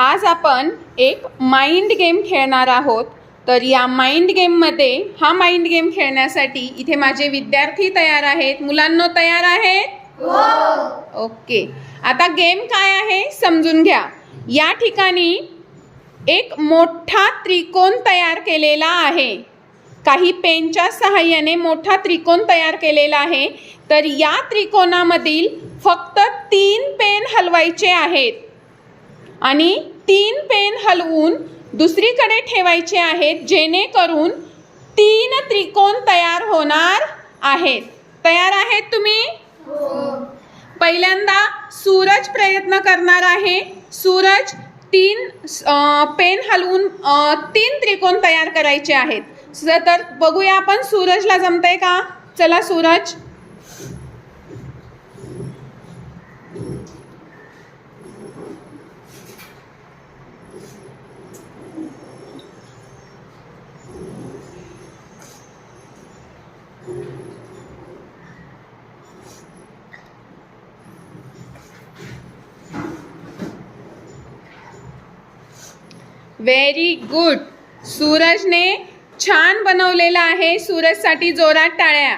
आज आपण एक माइंड गेम खेळणार आहोत. तर या माइंड गेममध्ये हा माइंड गेम खेळण्यासाठी इथे माझे विद्यार्थी तयार आहेत. मुलांनो तयार आहेत? ओके. आता गेम काय आहे समजून घ्या. या ठिकाणी एक मोठा त्रिकोण तयार केलेला आहे. काही पेनच्या सहाय्याने मोठा त्रिकोण तयार केलेला आहे. तर या त्रिकोणामधील फक्त तीन पेन हलवायचे आहेत. आणि तीन पेन हलवून दुसरीकडे ठेवायचे आहेत जेणेकरून तीन त्रिकोण तयार होणार आहेत. तयार आहेत तुम्ही? पहिल्यांदा सूरज प्रयत्न करणार आहे. सूरज तीन पेन हलवून तीन त्रिकोण तयार करायचे आहेत. तर बघूया आपण सूरजला जमतंय का? चला सूरज. व्हेरी गुड सूरजने छान बनवलेला आहे सूरजसाठी जोरात टाळ्या.